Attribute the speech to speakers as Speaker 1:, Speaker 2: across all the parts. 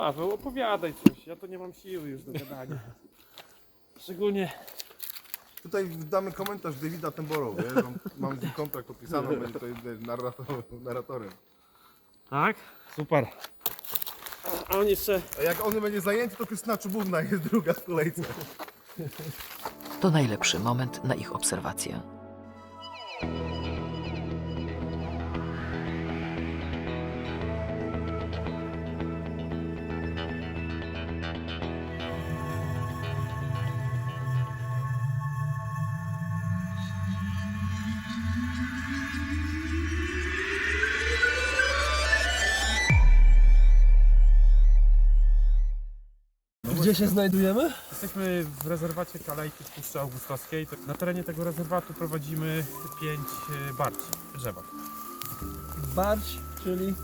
Speaker 1: Paweł, opowiadaj coś, ja to nie mam siły już do gadania. Szczególnie
Speaker 2: Tutaj damy komentarz Davida Temboro, wiesz? Mam, mam z nim kontrakt podpisany, on będzie tutaj narrator, narratorem.
Speaker 1: Tak? Super. A on jeszcze.
Speaker 2: A jak on będzie zajęty, to Krystyna Czubówna jest druga w kolejce.
Speaker 3: To najlepszy moment na ich obserwację.
Speaker 4: Gdzie się znajdujemy?
Speaker 1: Jesteśmy w rezerwacie Kalejki w Puszczy Augustowskiej. Na terenie tego rezerwatu prowadzimy pięć e, barci w drzewach.
Speaker 4: Barć, czyli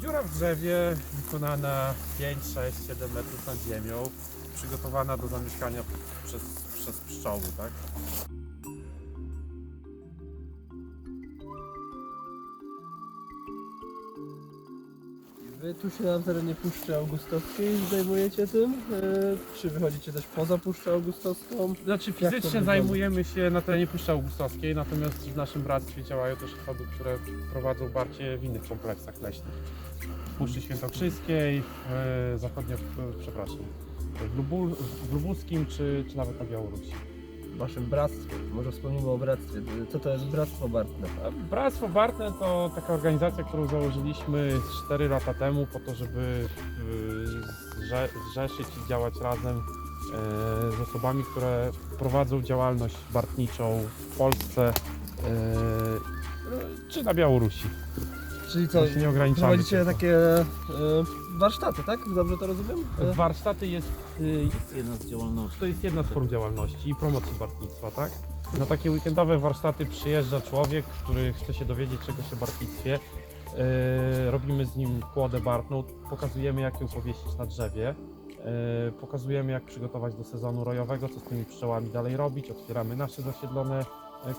Speaker 1: Dziura w drzewie wykonana 5, 6, 7 metrów nad ziemią, przygotowana do zamieszkania przez, przez pszczoły, tak?
Speaker 4: Wy tu się na terenie Puszczy Augustowskiej zajmujecie tym? E, Czy wychodzicie też poza Puszczę Augustowską?
Speaker 1: Znaczy
Speaker 4: to
Speaker 1: fizycznie
Speaker 4: wygląda?
Speaker 1: zajmujemy się na terenie Puszczy Augustowskiej, natomiast w naszym bractwie działają też osoby, które prowadzą barcie w innych kompleksach leśnych. W Puszczy Świętokrzyskiej, e, zachodnio, w- przepraszam, w, w Lubuskim czy, czy nawet na Białorusi.
Speaker 4: Waszym bractwie, może wspomnimy o bractwie. Co to jest Bractwo Bartne?
Speaker 1: Bractwo Bartne to taka organizacja, którą założyliśmy 4 lata temu po to, żeby y, zrze- zrzeszyć i działać razem e, z osobami, które prowadzą działalność bartniczą w Polsce e, czy na Białorusi.
Speaker 4: Czyli co,
Speaker 1: się nie ograniczamy.
Speaker 4: prowadzicie
Speaker 1: tylko.
Speaker 4: takie e, warsztaty, tak? Dobrze to rozumiem? E,
Speaker 1: Warsztaty jest, y,
Speaker 5: Jedna z działalności.
Speaker 1: to jest jedna z form działalności i promocji bartnictwa, tak? Na takie weekendowe warsztaty przyjeżdża człowiek, który chce się dowiedzieć czegoś o bartnictwie. Yy, robimy z nim kłodę bartną, pokazujemy jak ją powiesić na drzewie, yy, pokazujemy jak przygotować do sezonu rojowego, co z tymi pszczołami dalej robić, otwieramy nasze zasiedlone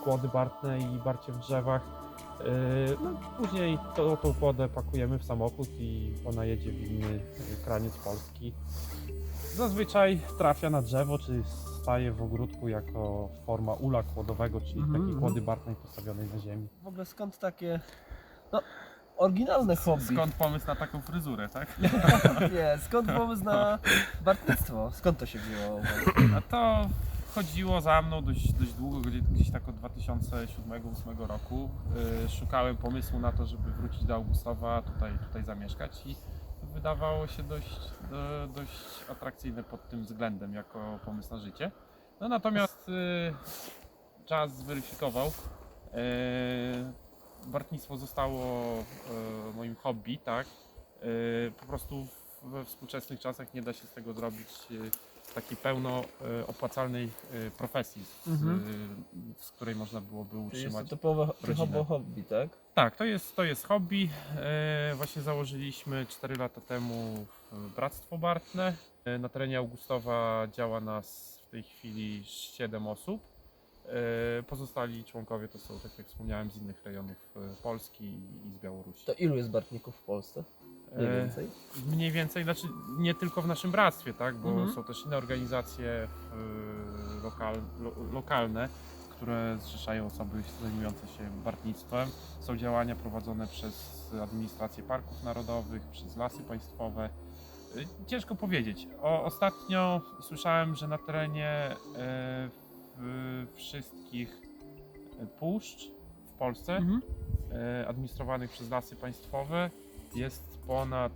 Speaker 1: kłody bartne i barcie w drzewach. Yy, no, później to, tą kłodę pakujemy w samochód i ona jedzie w inny yy, kraniec Polski. Zazwyczaj trafia na drzewo, czy staje w ogródku jako forma ula kłodowego, czyli
Speaker 4: Mhm,
Speaker 1: takiej
Speaker 4: mhm.
Speaker 1: kłody bartnej postawionej na ziemi.
Speaker 4: W ogóle skąd takie, no, oryginalne hobby?
Speaker 1: Skąd pomysł na taką fryzurę, tak?
Speaker 4: Nie, skąd pomysł na bartnictwo? Skąd to się wzięło?
Speaker 1: A to chodziło za mną dość, dość długo, gdzieś, tak od 2007-2008 roku. Yy, szukałem pomysłu na to, żeby wrócić do Augustowa, tutaj, tutaj zamieszkać i wydawało się dość, do, dość atrakcyjne pod tym względem, jako pomysł na życie. No natomiast yy, czas zweryfikował. Bartnictwo zostało yy, moim hobby, tak? Po prostu we współczesnych czasach nie da się z tego zrobić yy, takiej pełno yy, opłacalnej yy, profesji, z,
Speaker 4: Mhm.
Speaker 1: yy, z której można byłoby
Speaker 4: Czyli jest
Speaker 1: utrzymać.
Speaker 4: to typowe
Speaker 1: rodzinę.
Speaker 4: hobby, tak?
Speaker 1: Tak, to jest, to jest hobby. E, właśnie założyliśmy 4 lata temu Bractwo Bartne. E, na terenie Augustowa działa nas w tej chwili 7 osób. E, pozostali członkowie to są, tak jak wspomniałem, z innych rejonów e, Polski i, i z Białorusi.
Speaker 4: To ilu jest bartników w Polsce? Mniej
Speaker 1: E,
Speaker 4: więcej?
Speaker 1: Mniej więcej, znaczy nie tylko w naszym bractwie, tak, bo
Speaker 4: Mhm.
Speaker 1: są też inne organizacje e, lokal, lo, lokalne, które zrzeszają osoby zajmujące się bartnictwem. Są działania prowadzone przez administrację parków narodowych, przez lasy państwowe. E, Ciężko powiedzieć. O, ostatnio słyszałem, że na terenie w, wszystkich puszcz w Polsce
Speaker 4: Mhm.
Speaker 1: administrowanych przez lasy państwowe jest ponad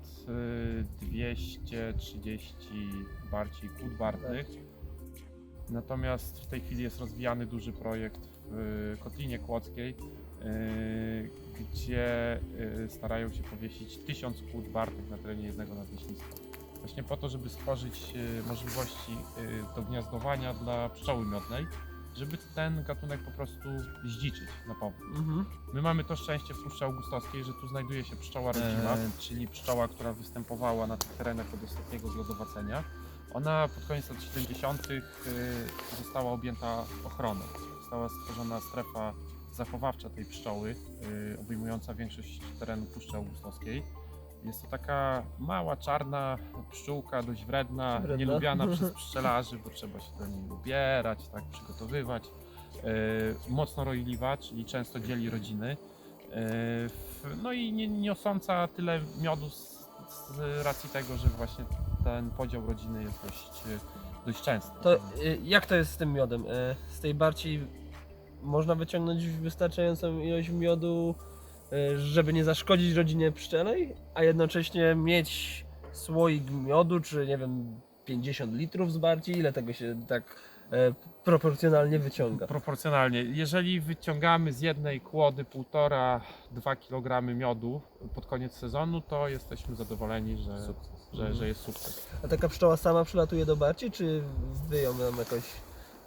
Speaker 1: e, 230 barci kłód. Natomiast w tej chwili jest rozwijany duży projekt w Kotlinie Kłodzkiej, e, gdzie e, starają się powiesić 1000 kłód na terenie jednego nadleśnictwa. Właśnie po to, żeby stworzyć możliwości e, do gniazdowania dla pszczoły miodnej, żeby ten gatunek po prostu zdziczyć na powrót.
Speaker 4: Mhm.
Speaker 1: My mamy to szczęście w Puszczy Augustowskiej, że tu znajduje się pszczoła rodzima,
Speaker 4: Eee.
Speaker 1: czyli pszczoła, która występowała na tych terenach od ostatniego zlodowacenia. Ona pod koniec lat 70. y, została objęta ochroną. Została stworzona strefa zachowawcza tej pszczoły, y, obejmująca większość terenu Puszczy Augustowskiej. Jest to taka mała, czarna pszczółka, dość wredna,
Speaker 4: Wredna.
Speaker 1: nielubiana przez pszczelarzy, bo trzeba się do niej ubierać, tak, przygotowywać. E, mocno rojliwa, czyli często dzieli rodziny. E, w- no i nie niosąca tyle miodu z, z racji tego, że właśnie ten podział rodziny jest dość, e, dość częsty.
Speaker 4: To y, jak to jest z tym miodem? Y, Z tej barci można wyciągnąć wystarczającą ilość miodu, żeby nie zaszkodzić rodzinie pszczelej, a jednocześnie mieć słoik miodu, czy nie wiem, 50 litrów z barci? Ile tego się tak e, proporcjonalnie wyciąga?
Speaker 1: Proporcjonalnie. Jeżeli wyciągamy z jednej kłody 1,5-2 kg miodu pod koniec sezonu, to jesteśmy zadowoleni, że, że, że jest sukces.
Speaker 4: A taka pszczoła sama przylatuje do barci, czy wy ją tam jakoś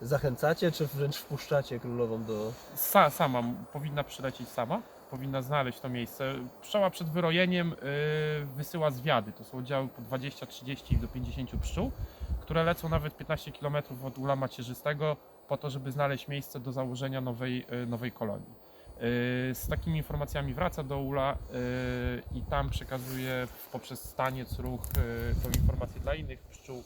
Speaker 4: zachęcacie, czy wręcz wpuszczacie królową do...
Speaker 1: Sa, sama powinna przylecieć sama, powinna znaleźć to miejsce. Pszczoła przed wyrojeniem y, wysyła zwiady. To są oddziały po 20, 30 do 50 pszczół, które lecą nawet 15 km od ula macierzystego po to, żeby znaleźć miejsce do założenia nowej, y, nowej kolonii. Y, Z takimi informacjami wraca do ula i tam przekazuje poprzez staniec, ruch tą informację dla innych pszczół.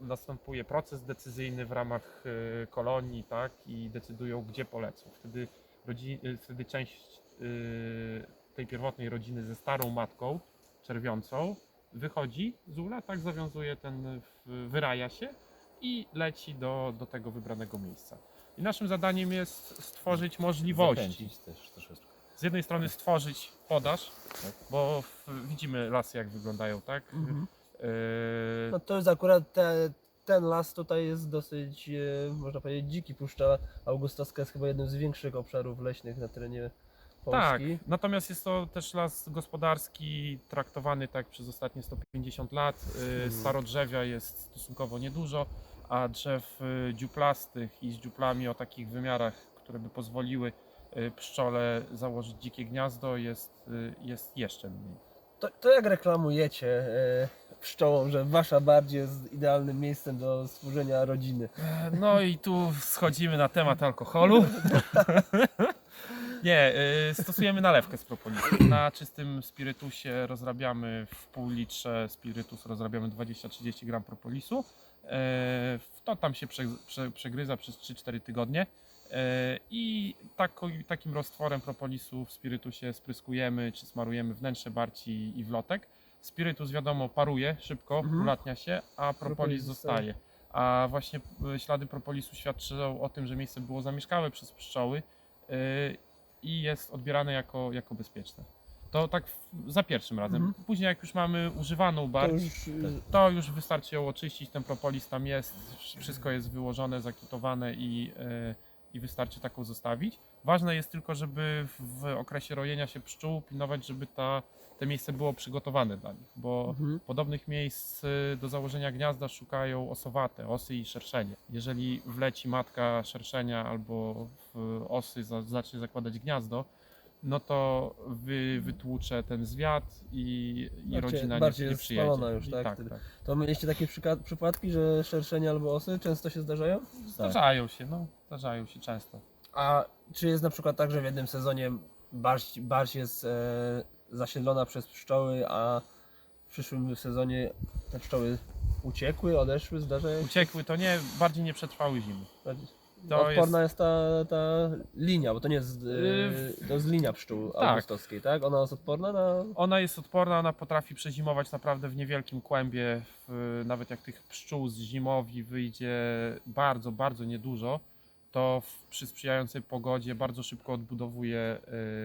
Speaker 1: Następuje proces decyzyjny w ramach kolonii, tak, i decydują, gdzie polecą. Wtedy, wtedy część tej pierwotnej rodziny ze starą matką czerwiącą wychodzi z ula, tak zawiązuje ten, wyraja się i leci do, do tego wybranego miejsca. I naszym zadaniem jest stworzyć możliwości.
Speaker 5: Też troszeczkę.
Speaker 1: Z jednej strony stworzyć podaż,
Speaker 5: Tak.
Speaker 1: bo w, widzimy lasy jak wyglądają, tak? Yy,
Speaker 4: No to jest akurat te, ten las tutaj jest dosyć, e, można powiedzieć, dziki. Puszcza Augustowska jest chyba jednym z większych obszarów leśnych na terenie
Speaker 1: tak,
Speaker 4: Polski.
Speaker 1: natomiast jest to też las gospodarski, traktowany tak przez ostatnie 150 lat. Yy, Starodrzewia jest stosunkowo niedużo, a drzew yy, dziuplastych i z dziuplami o takich wymiarach, które by pozwoliły yy, pszczole założyć dzikie gniazdo jest, jest jeszcze mniej.
Speaker 4: To, to jak reklamujecie e, pszczołom, że wasza bardziej jest idealnym miejscem do stworzenia rodziny?
Speaker 1: No i tu schodzimy na temat alkoholu. Nie, y, stosujemy nalewkę z propolisu. Na czystym spirytusie rozrabiamy w pół litrze spirytus, rozrabiamy 20-30 gram propolisu. E, To tam się prze, prze, przegryza przez 3-4 tygodnie. E, I tako, takim roztworem propolisu w spirytusie spryskujemy czy smarujemy wnętrze barci i wlotek. Spirytus wiadomo paruje szybko,
Speaker 4: Mhm.
Speaker 1: ulatnia się, a
Speaker 4: Propolis
Speaker 1: propolis
Speaker 4: zostaje.
Speaker 1: zostaje. A właśnie y, ślady propolisu świadczą o tym, że miejsce było zamieszkałe przez pszczoły y, i jest odbierane jako, jako bezpieczne. To tak za pierwszym razem.
Speaker 4: Mhm.
Speaker 1: Później jak już mamy używaną
Speaker 4: To
Speaker 1: barć,
Speaker 4: już, e,
Speaker 1: to już wystarczy ją oczyścić, ten propolis tam jest, wszystko jest wyłożone, zakitowane i, e, i wystarczy taką zostawić. Ważne jest tylko, żeby w, okresie rojenia się pszczół pilnować, żeby ta, te miejsce było przygotowane dla nich, bo
Speaker 4: Mhm.
Speaker 1: podobnych miejsc y, do założenia gniazda szukają osowate, osy i szerszenie. Jeżeli wleci matka szerszenia albo osy za, zacznie zakładać gniazdo, no to wy, wytłucze ten zwiat i, i
Speaker 4: Bardziej-
Speaker 1: rodzina
Speaker 4: bardziej
Speaker 1: nie, nie przyjedzie.
Speaker 4: już, tak,
Speaker 1: tak, tak.
Speaker 4: To mieliście takie przypadki, że szerszenie albo osy często się zdarzają?
Speaker 1: Zdarzają się, no, zdarzają się często.
Speaker 4: A czy jest na przykład tak, że w jednym sezonie barść, barść jest e, zasiedlona przez pszczoły, a w przyszłym sezonie te pszczoły uciekły, odeszły, zdarzają się?
Speaker 1: Uciekły to nie, bardziej nie przetrwały zimy. To
Speaker 4: Odporna jest, ta, ta linia, bo to nie jest,
Speaker 1: Yy,
Speaker 4: e, to jest linia pszczół
Speaker 1: tak.
Speaker 4: augustowskiej, tak? Ona jest odporna na...
Speaker 1: Ona jest odporna, ona potrafi przezimować naprawdę w niewielkim kłębie. W, nawet jak tych pszczół z zimowi wyjdzie bardzo, bardzo niedużo, to w, przy sprzyjającej pogodzie bardzo szybko odbudowuje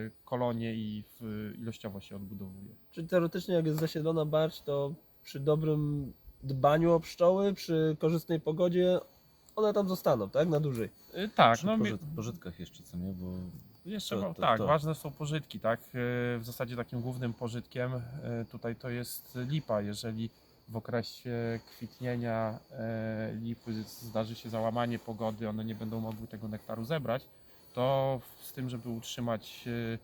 Speaker 1: y, kolonie i w, ilościowo się odbudowuje.
Speaker 4: Czyli teoretycznie jak jest zasiedlona barść, to przy dobrym dbaniu o pszczoły, przy korzystnej pogodzie, one tam zostaną, tak? Na dłużej.
Speaker 1: Y, tak,
Speaker 5: Przy
Speaker 1: no mi-
Speaker 5: pożyt, pożytkach jeszcze, co nie? Bo
Speaker 1: Jeszcze
Speaker 5: To-
Speaker 1: wa-
Speaker 5: to-
Speaker 1: tak,
Speaker 5: to.
Speaker 1: ważne są pożytki, tak? E, W zasadzie takim głównym pożytkiem e, tutaj to jest lipa. Jeżeli w okresie kwitnienia e, lipy zdarzy się załamanie pogody, one nie będą mogły tego nektaru zebrać, to z tym, żeby utrzymać e,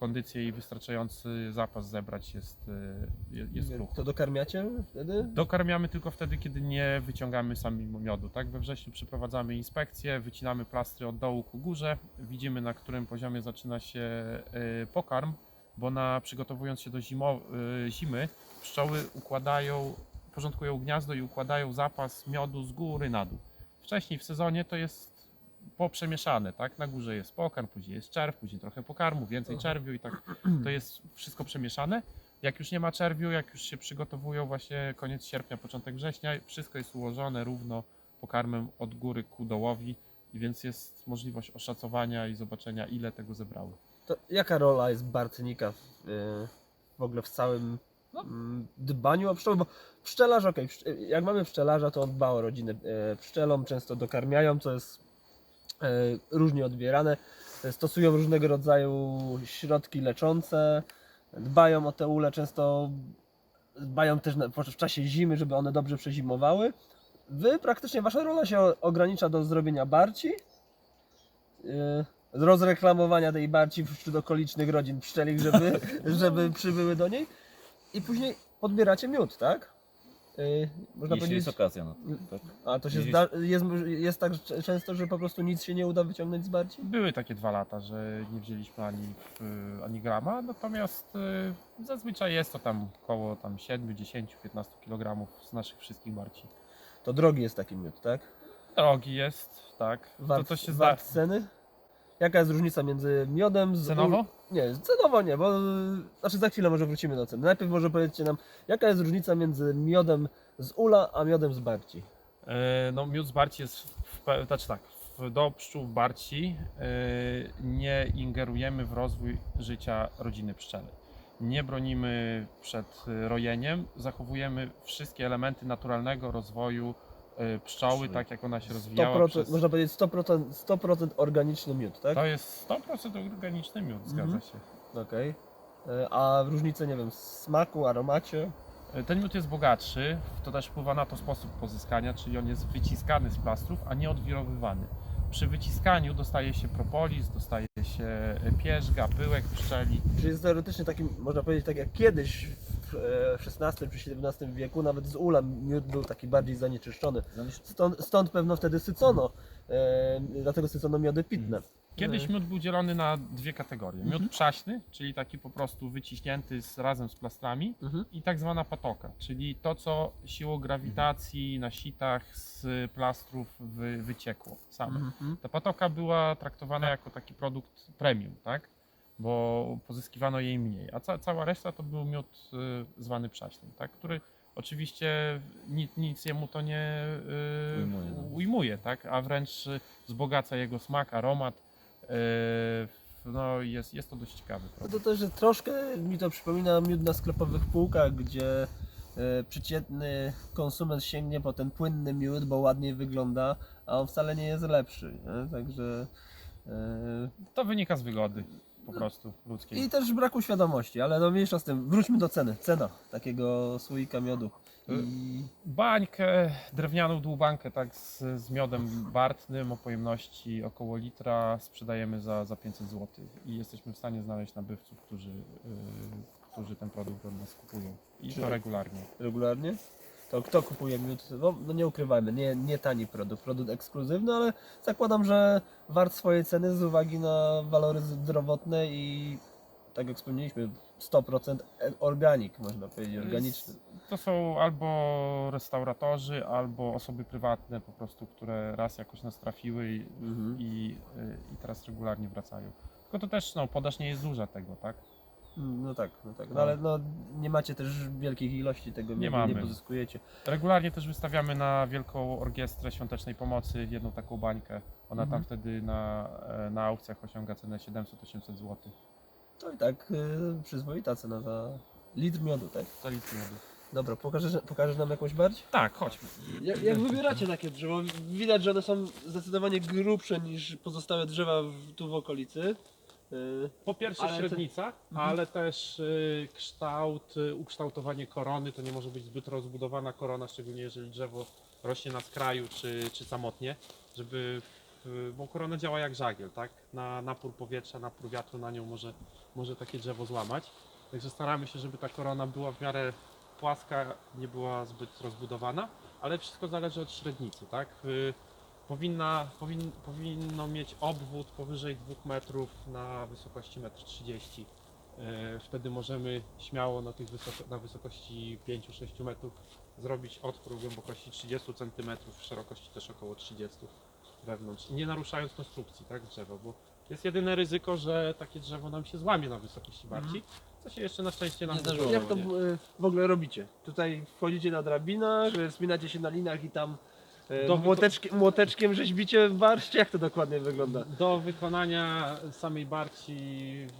Speaker 1: kondycję i wystarczający zapas zebrać jest, e, je- jest ruch.
Speaker 4: To dokarmiacie wtedy?
Speaker 1: Dokarmiamy tylko wtedy, kiedy nie wyciągamy sami miodu. Tak? We wrześniu przeprowadzamy inspekcję, wycinamy plastry od dołu ku górze, widzimy na którym poziomie zaczyna się pokarm. bo na przygotowując się do zimo, zimy, pszczoły układają, porządkują gniazdo i układają zapas miodu z góry na dół. Wcześniej w sezonie to jest poprzemieszane, tak? Na górze jest pokarm, później jest czerw, później trochę pokarmu, więcej czerwiu i tak to jest wszystko przemieszane. Jak już nie ma czerwiu, jak już się przygotowują właśnie koniec sierpnia, początek września, wszystko jest ułożone równo pokarmem od góry ku dołowi, i więc jest możliwość oszacowania i zobaczenia ile tego zebrały.
Speaker 4: To jaka rola jest Bartnika w, y, w ogóle w całym dbaniu o pszczoły? Bo pszczelarz, okej, pszcz- jak mamy pszczelarza, to on dba o rodzinę e, pszczelą, często dokarmiają, co jest e, różnie odbierane. E, Stosują różnego rodzaju środki leczące, dbają o te ule, często dbają też w czasie zimy, żeby one dobrze przezimowały. Wy praktycznie wasza rola się ogranicza do zrobienia barci, yy, rozreklamowania tej barci wśród okolicznych rodzin pszczelich, żeby, żeby przybyły do niej i później podbieracie miód, tak? Yy, można
Speaker 5: Jeśli
Speaker 4: powiedzieć,
Speaker 5: jest okazja na to, tak?
Speaker 4: a to się
Speaker 5: jeśli-
Speaker 4: zda, jest, jest tak cze- często, że po prostu nic się nie uda wyciągnąć z barci?
Speaker 1: Były takie dwa lata, że nie wzięliśmy ani, ani grama, natomiast y, zazwyczaj jest to tam około tam 7, 10, 15 kg z naszych wszystkich barci.
Speaker 4: To drogi jest taki miód, tak?
Speaker 1: Drogi jest, tak.
Speaker 4: Wart,
Speaker 1: to, to się zda.
Speaker 4: wart ceny? Jaka jest różnica między miodem z...
Speaker 1: Cenowo?
Speaker 4: Nie, cenowo nie, bo znaczy za chwilę może wrócimy do ceny. Najpierw może powiedzcie nam, jaka jest różnica między miodem z ula a miodem z barci?
Speaker 1: E, No, miód z barci jest, w, znaczy tak, w, do pszczół w barci e, nie ingerujemy w rozwój życia rodziny pszczelej. Nie bronimy przed rojeniem, zachowujemy wszystkie elementy naturalnego rozwoju pszczoły,
Speaker 5: Pszczół.
Speaker 1: tak jak ona się rozwijała.
Speaker 4: 100%,
Speaker 1: Przez...
Speaker 4: Można powiedzieć 100%, 100% organiczny miód, tak?
Speaker 1: To jest 100% organiczny miód, zgadza
Speaker 4: Mhm.
Speaker 1: się.
Speaker 4: Okej. E, A różnice, nie wiem, w smaku, aromacie?
Speaker 1: E, Ten miód jest bogatszy, to też wpływa na to sposób pozyskania, czyli on jest wyciskany z plastrów, a nie odwirowywany. Przy wyciskaniu dostaje się propolis, dostaje się e, pierzga, pyłek pszczeli.
Speaker 4: Czyli jest teoretycznie takim, można powiedzieć, tak jak kiedyś w e, XVI czy XVII wieku, nawet z ula miód był taki bardziej zanieczyszczony.
Speaker 5: Zamiast-
Speaker 4: Stąd, stąd pewno wtedy sycono, e, dlatego sycono miody pitne.
Speaker 1: Kiedyś
Speaker 4: Mhm.
Speaker 1: miód był dzielony na dwie kategorie. Miód przaśny, czyli taki po prostu wyciśnięty z, razem z plastrami
Speaker 4: Mhm.
Speaker 1: i tak zwana patoka, czyli to, co siłą grawitacji na sitach z plastrów wy, wyciekło same.
Speaker 4: Mhm.
Speaker 1: Ta patoka była traktowana jako taki produkt premium, tak? Bo pozyskiwano jej mniej, a ca cała reszta to był miód y, zwany przaśny, tak? Który oczywiście nic, nic jemu to nie y,
Speaker 5: Ujmuje, no.
Speaker 1: ujmuje, tak? A wręcz y, wzbogaca jego smak, aromat. Y, no jest, jest to dość ciekawy
Speaker 4: No
Speaker 1: produkt.
Speaker 4: to też, że troszkę mi to przypomina miód na sklepowych półkach, gdzie e, przeciętny konsument sięgnie po ten płynny miód, bo ładniej wygląda, a on wcale nie jest lepszy. Nie? Także. e,
Speaker 1: To wynika z wygody po prostu ludzkiej.
Speaker 4: I też braku świadomości, ale no mniejsza z tym. Wróćmy do ceny. Cena takiego słoika miodu. I
Speaker 1: Bańkę, drewnianą dłubankę tak z, z miodem bartnym o pojemności około litra sprzedajemy za, za 500 zł i jesteśmy w stanie znaleźć nabywców, którzy, yy, którzy ten produkt od nas kupują i
Speaker 4: Czy-
Speaker 1: to regularnie.
Speaker 4: regularnie. To kto kupuje miód? No, no nie ukrywajmy, nie, nie tani produkt, produkt ekskluzywny, ale zakładam, że wart swojej ceny z uwagi na walory zdrowotne i tak jak wspomnieliśmy, 100% organik, można powiedzieć, organiczny.
Speaker 1: To są albo restauratorzy, albo osoby prywatne po prostu, które raz jakoś nas trafiły i,
Speaker 4: Mhm.
Speaker 1: i, yy, i teraz regularnie wracają. Tylko to też no, podaż nie jest duża tego, tak?
Speaker 4: No tak, no tak. No
Speaker 1: No.
Speaker 4: ale no, nie macie też wielkich ilości tego
Speaker 1: Nie
Speaker 4: miodu, nie
Speaker 1: mamy.
Speaker 4: pozyskujecie.
Speaker 1: Regularnie też wystawiamy na Wielką Orkiestrę Świątecznej Pomocy jedną taką bańkę. Ona
Speaker 4: Mhm.
Speaker 1: tam wtedy na, e, na aukcjach osiąga cenę 700-800 zł.
Speaker 4: To i tak y, przyzwoita cena za litr miodu, tak?
Speaker 1: Za litr miodu.
Speaker 4: Dobra, pokażesz, pokażesz nam jakąś bardziej?
Speaker 1: Tak, chodźmy.
Speaker 4: Jak, jak wybieracie takie drzewo? Widać, że one są zdecydowanie grubsze niż pozostałe drzewa w, tu w okolicy. Y,
Speaker 1: Po pierwsze
Speaker 4: Ale to-
Speaker 1: średnica, ale też y, kształt, y, ukształtowanie korony. To nie może być zbyt rozbudowana korona, szczególnie jeżeli drzewo rośnie na skraju czy, czy samotnie, żeby, bo korona działa jak żagiel, tak? Na napór powietrza, napór wiatru na nią może, może takie drzewo złamać. Także staramy się, żeby ta korona była w miarę płaska, nie była zbyt rozbudowana, ale wszystko zależy od średnicy, tak? Powinna, powin, powinno mieć obwód powyżej 2 metrów na wysokości 1,30 m. E, Wtedy możemy śmiało na, tych wysoko, na wysokości 5-6 metrów zrobić otwór głębokości 30 cm, w szerokości też około 30 wewnątrz, nie naruszając konstrukcji tak, drzewa, bo jest jedyne ryzyko, że takie drzewo nam się złamie na wysokości bardziej, co się jeszcze na szczęście nam
Speaker 5: Nie zdarzyło.
Speaker 4: Jak to
Speaker 1: nie.
Speaker 4: w ogóle robicie? Tutaj wchodzicie na drabinach, e, wspinacie się na linach i tam
Speaker 1: Do-
Speaker 4: młoteczkiem, młoteczkiem rzeźbicie barszcz? Jak to dokładnie wygląda?
Speaker 1: Do wykonania samej barci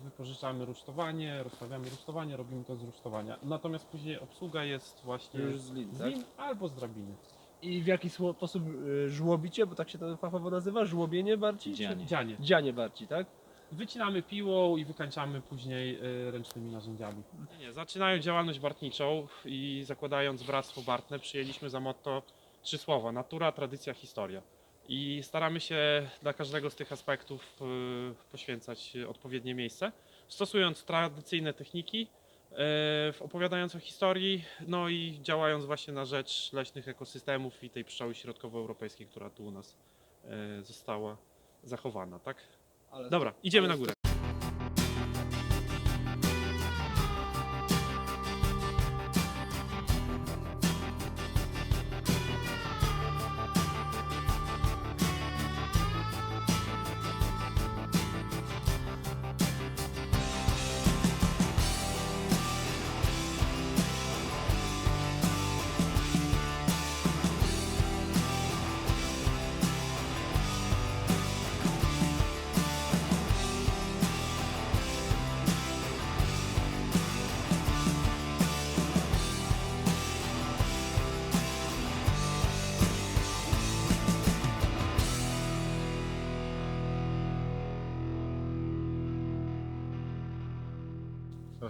Speaker 1: wypożyczamy rusztowanie, rozstawiamy rusztowanie, robimy to z rusztowania. Natomiast później obsługa jest właśnie
Speaker 4: Już z lin, tak?
Speaker 1: lin albo z drabiny.
Speaker 4: I w jaki sposób e, żłobicie, bo tak się to fachowo nazywa? Żłobienie barci?
Speaker 5: Dzianie.
Speaker 1: Dzianie.
Speaker 4: Dzianie barci, tak?
Speaker 1: Wycinamy piłą i wykańczamy później y, ręcznymi narzędziami. Nie, nie, zaczynając działalność bartniczą i zakładając Bractwo Bartne, przyjęliśmy za motto trzy słowa: natura, tradycja, historia. I staramy się dla każdego z tych aspektów y, poświęcać odpowiednie miejsce, stosując tradycyjne techniki, y, opowiadając o historii, no i działając właśnie na rzecz leśnych ekosystemów i tej pszczoły środkowoeuropejskiej, która tu u nas y, została zachowana, tak?
Speaker 4: Ale
Speaker 1: Dobra, idziemy na górę.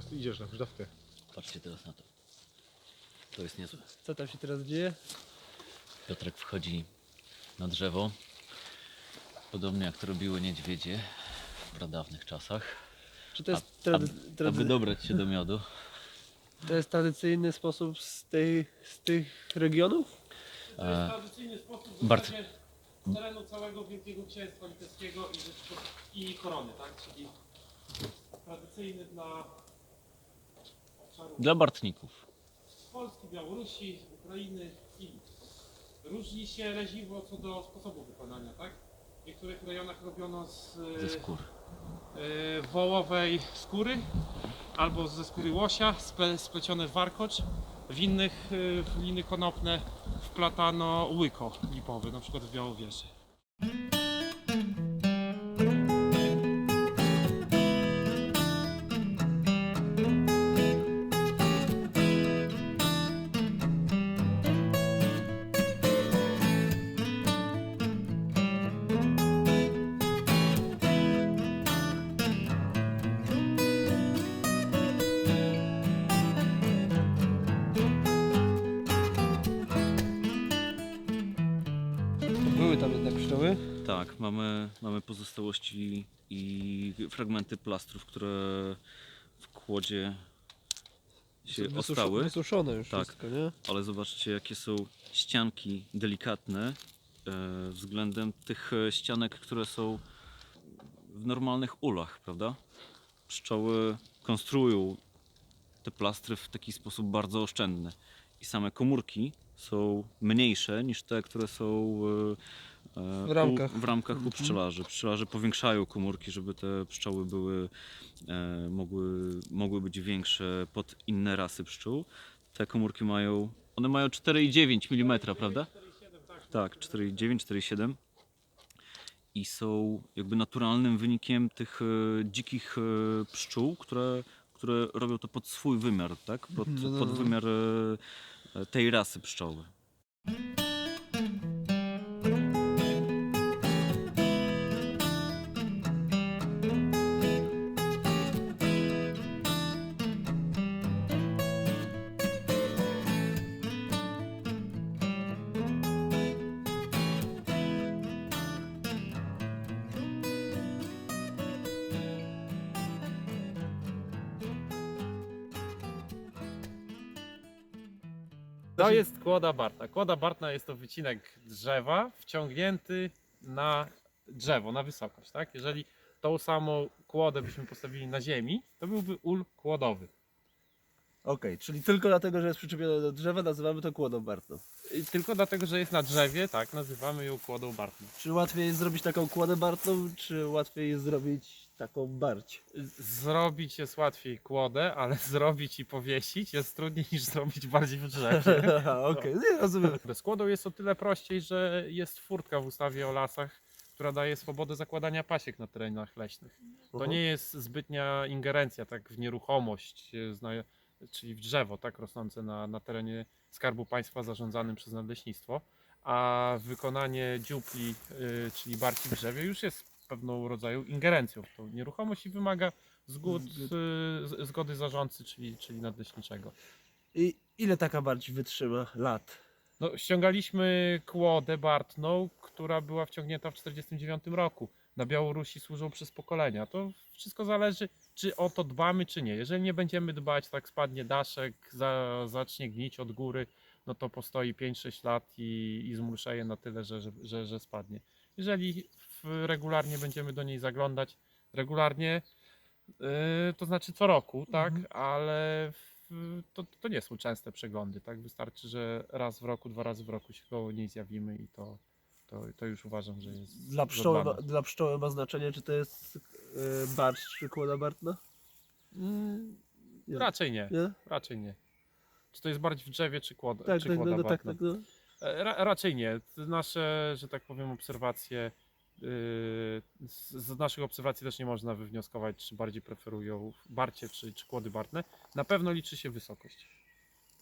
Speaker 2: Teraz idziesz na huśtawkę.
Speaker 5: Patrzcie teraz na to. To jest niezłe.
Speaker 4: Co tam się teraz dzieje?
Speaker 5: Piotrek wchodzi na drzewo. Podobnie jak to robiły niedźwiedzie w pradawnych czasach.
Speaker 4: Czy to jest,
Speaker 5: A-
Speaker 4: trady,
Speaker 5: Aby dobrać się do miodu.
Speaker 4: to jest tradycyjny sposób z, tej, z tych regionów?
Speaker 1: To jest tradycyjny sposób
Speaker 5: Bart-
Speaker 1: w terenu całego Wielkiego Księstwa Litewskiego i, i korony, tak? Czyli tradycyjny dla obszarów
Speaker 5: Dla bartników.
Speaker 1: Polski, Białorusi, Ukrainy i. Różni się reziwo co do sposobu wykonania, tak? W niektórych rejonach robiono z
Speaker 5: Ze skór.
Speaker 1: e, wołowej skóry albo ze skóry łosia sple, splecione w warkocz. W innych e, w liny konopne wplatano łyko lipowy, na przykład w Białowieży.
Speaker 5: Mamy, mamy pozostałości i fragmenty plastrów, które w kłodzie się
Speaker 4: Wysusz-
Speaker 5: ostały.
Speaker 4: Wysuszone już
Speaker 5: Tak.
Speaker 4: wszystko, nie?
Speaker 5: ale zobaczcie jakie są ścianki delikatne e, względem tych ścianek, które są w normalnych ulach, prawda? Pszczoły konstruują te plastry w taki sposób bardzo oszczędny i same komórki są mniejsze niż te, które są e,
Speaker 4: W ramkach.
Speaker 5: U, w ramkach u pszczelarzy. Pszczelarze powiększają komórki, żeby te pszczoły były, e, mogły, mogły być większe pod inne rasy pszczół. Te komórki mają, one mają 4,9 mm, prawda? Tak, 4,9, 4,7 i są jakby naturalnym wynikiem tych e, dzikich e, pszczół, które, które robią to pod swój wymiar, tak? Pod,
Speaker 4: Mhm, no, no,
Speaker 5: pod
Speaker 4: no.
Speaker 5: wymiar e, e, tej rasy pszczoły.
Speaker 1: To jest kłoda bartna. Kłoda bartna jest to wycinek drzewa wciągnięty na drzewo, na wysokość. Tak? Jeżeli tą samą kłodę byśmy postawili na ziemi, to byłby ul kłodowy.
Speaker 4: Okej, czyli tylko dlatego, że jest przyczepione do drzewa, nazywamy to kłodą bartną.
Speaker 1: I tylko dlatego, że jest na drzewie, tak, nazywamy ją kłodą bartną.
Speaker 4: Czy łatwiej jest zrobić taką kłodę bartną, czy łatwiej jest zrobić taką barć?
Speaker 1: Zrobić jest łatwiej kłodę, ale zrobić i powiesić jest trudniej niż zrobić bardziej w drzewie.
Speaker 4: Okej, nie rozumiem.
Speaker 1: Z kłodą jest o tyle prościej, że jest furtka w ustawie o lasach, która daje swobodę zakładania pasiek na terenach leśnych. To
Speaker 4: Mhm.
Speaker 1: nie jest zbytnia ingerencja tak w nieruchomość, e, zna- czyli w drzewo tak rosnące na, na terenie Skarbu Państwa zarządzanym przez Nadleśnictwo, a wykonanie dziupli, y, czyli barci w drzewie już jest pewną rodzaju ingerencją w tą nieruchomość i wymaga zgód, y, z- zgody zarządcy, czyli, czyli nadleśniczego.
Speaker 4: I ile taka barć wytrzyma lat?
Speaker 1: No, ściągaliśmy kłodę bartną, która była wciągnięta w 1949 roku. Na Białorusi służą przez pokolenia. To wszystko zależy, czy o to dbamy, czy nie. Jeżeli nie będziemy dbać, tak spadnie daszek, za, zacznie gnić od góry, no to postoi 5-6 lat i, i zmurszeje na tyle, że, że, że spadnie. Jeżeli regularnie będziemy do niej zaglądać, regularnie, yy, to znaczy co roku, tak, ale w, to, to nie są częste przeglądy, tak? Wystarczy, że raz w roku, dwa razy w roku się koło niej zjawimy i to, to, to już uważam, że jest
Speaker 4: Dla pszczoły, ma, dla pszczoły ma znaczenie, czy to jest yy, czy kłoda bartna?
Speaker 1: Mm,
Speaker 4: Nie.
Speaker 1: Raczej nie,
Speaker 4: Nie?
Speaker 1: raczej nie. Czy to jest bardziej w drzewie, czy kłoda,
Speaker 4: Tak,
Speaker 1: czy
Speaker 4: tak,
Speaker 1: kłoda
Speaker 4: no, no, tak, tak. No.
Speaker 1: E, Ra, raczej nie. Nasze, że tak powiem, obserwacje, yy, z, naszych obserwacji też nie można wywnioskować, czy bardziej preferują barcie, czy, czy kłody bartne. Na pewno liczy się wysokość.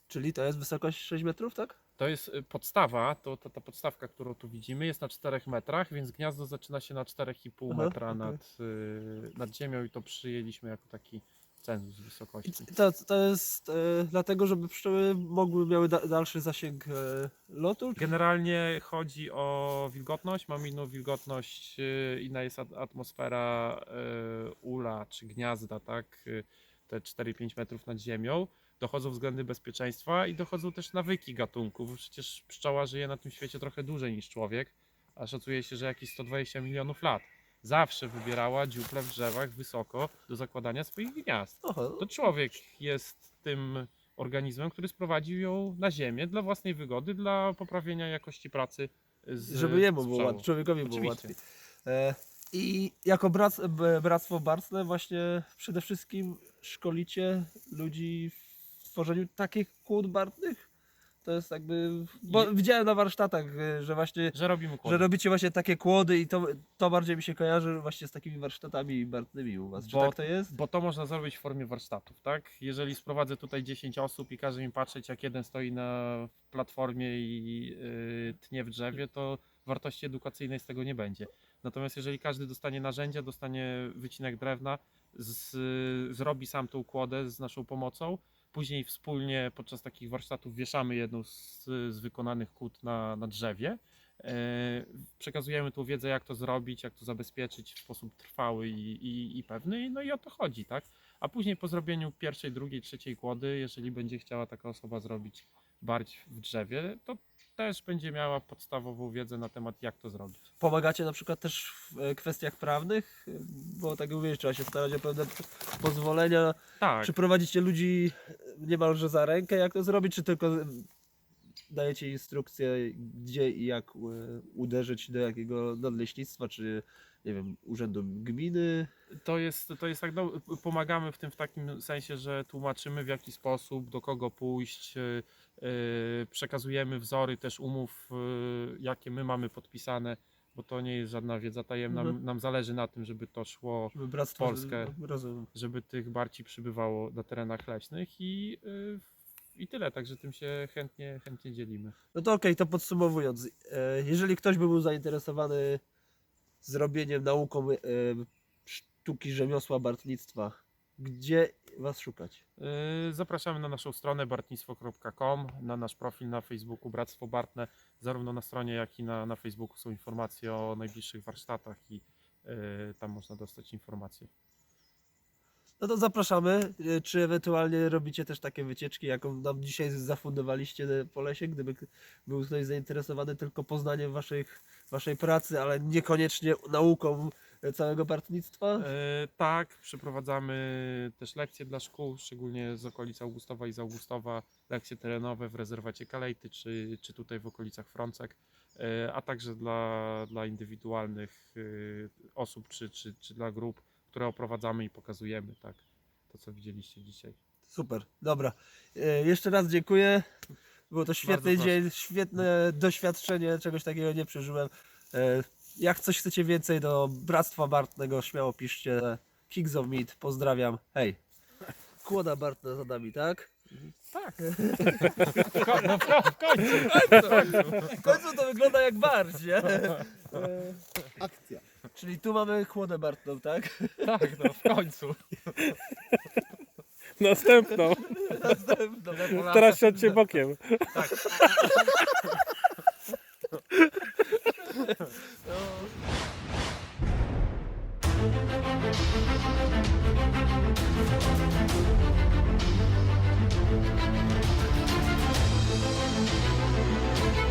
Speaker 4: Czyli to jest wysokość 6 metrów, tak?
Speaker 1: To jest y, podstawa, to, to ta podstawka, którą tu widzimy, jest na 4 metrach, więc gniazdo zaczyna się na 4,5
Speaker 4: Aha,
Speaker 1: metra
Speaker 4: okej.
Speaker 1: nad, y, nad ziemią i to przyjęliśmy jako taki cenzus wysokości.
Speaker 4: To, to jest e, dlatego, żeby pszczoły mogły miały da, dalszy zasięg e, lotu? Czy...
Speaker 1: Generalnie chodzi o wilgotność, mamy inną wilgotność, y, inna jest at- atmosfera y, ula czy gniazda, tak, y, te 4-5 metrów nad ziemią. Dochodzą względy bezpieczeństwa i dochodzą też nawyki gatunków. Przecież pszczoła żyje na tym świecie trochę dłużej niż człowiek, a szacuje się, że jakieś 120 milionów lat. Zawsze wybierała dziuple w drzewach wysoko do zakładania swoich gniazd. To człowiek jest tym organizmem, który sprowadził ją na ziemię dla własnej wygody, dla poprawienia jakości pracy. Z,
Speaker 4: żeby jemu było łatwiej, człowiekowi było
Speaker 1: Oczywiście.
Speaker 4: łatwiej. E, I jako brac, b- bractwo bartne właśnie przede wszystkim szkolicie ludzi w tworzeniu takich kłód bartnych? To jest jakby... Bo widziałem na warsztatach, e, że właśnie
Speaker 1: Że robimy kłody.
Speaker 4: że robicie właśnie takie kłody i to, to bardziej mi się kojarzy właśnie z takimi warsztatami bartnymi u was. Czy
Speaker 1: Bo-
Speaker 4: tak to jest?
Speaker 1: Bo to można zrobić w formie warsztatów, tak? Jeżeli sprowadzę tutaj 10 osób i każe mi patrzeć, jak jeden stoi na platformie i yy, tnie w drzewie, to wartości edukacyjnej z tego nie będzie. Natomiast jeżeli każdy dostanie narzędzia, dostanie wycinek drewna, z, zrobi sam tą kłodę z naszą pomocą, później wspólnie podczas takich warsztatów wieszamy jedną z, z wykonanych kłód na, na drzewie. E, Przekazujemy tą wiedzę, jak to zrobić, jak to zabezpieczyć w sposób trwały i, i, i pewny, no i o to chodzi, tak? A później po zrobieniu pierwszej, drugiej, trzeciej kłody, jeżeli będzie chciała taka osoba zrobić barć w drzewie, to też będzie miała podstawową wiedzę na temat, jak to zrobić.
Speaker 4: Pomagacie na przykład też w e, kwestiach prawnych? Bo tak jak mówisz, trzeba się starać o pewne pozwolenia.
Speaker 1: Tak,
Speaker 4: Czy prowadzicie ludzi niemalże za rękę, jak to zrobić, czy tylko dajecie instrukcje, gdzie i jak e, uderzyć do jakiego nadleśnictwa, czy nie wiem, urzędu gminy?
Speaker 1: to jest, to jest tak, no, pomagamy w tym w takim sensie, że tłumaczymy w jaki sposób, do kogo pójść, yy, yy, przekazujemy wzory też umów, jakie my mamy podpisane, bo to nie jest żadna wiedza tajemna,
Speaker 4: Mhm.
Speaker 1: nam zależy na tym, żeby to szło
Speaker 4: Żeby bractwo,
Speaker 1: Polskę. Żeby tych barci przybywało na terenach leśnych i, i tyle, także tym się chętnie, chętnie dzielimy.
Speaker 4: No to okej, to podsumowując, e, jeżeli ktoś by był zainteresowany zrobieniem nauką e, sztuki rzemiosła bartnictwa, gdzie was szukać?
Speaker 1: Y, Zapraszamy na naszą stronę bartnictwo.com, na nasz profil na Facebooku Bractwo Bartne. Zarówno na stronie, jak i na, na Facebooku są informacje o najbliższych warsztatach i tam można dostać informacje.
Speaker 4: No to zapraszamy. E, Czy ewentualnie robicie też takie wycieczki, jaką nam dzisiaj zafundowaliście po lesie, gdyby był ktoś zainteresowany tylko poznaniem waszych, waszej pracy, ale niekoniecznie nauką e, całego bartnictwa?
Speaker 1: E, tak, przeprowadzamy też lekcje dla szkół, szczególnie z okolic Augustowa i z Augustowa, lekcje terenowe w rezerwacie Kalejty, czy, czy tutaj w okolicach Frącek, e, a także dla, dla indywidualnych e, osób, czy, czy, czy dla grup, które oprowadzamy i pokazujemy, tak, to co widzieliście dzisiaj.
Speaker 4: Super, dobra. E, Jeszcze raz dziękuję. Było to świetny
Speaker 1: proszę.
Speaker 4: dzień, świetne doświadczenie, czegoś takiego nie przeżyłem. E, Jak coś chcecie więcej do Bractwa Bartnego, śmiało piszcie. Kings of Meat, pozdrawiam. Hej. Kłoda Bartna za nami, tak?
Speaker 1: Tak. W, no, końcu.
Speaker 4: W końcu to wygląda jak barć, nie? E,
Speaker 2: Akcja.
Speaker 4: Czyli tu mamy chłodę Bartną, no, tak?
Speaker 1: Tak, no w końcu. Następną.
Speaker 4: Następną.
Speaker 1: Teraz siądźcie bokiem. Tak. No.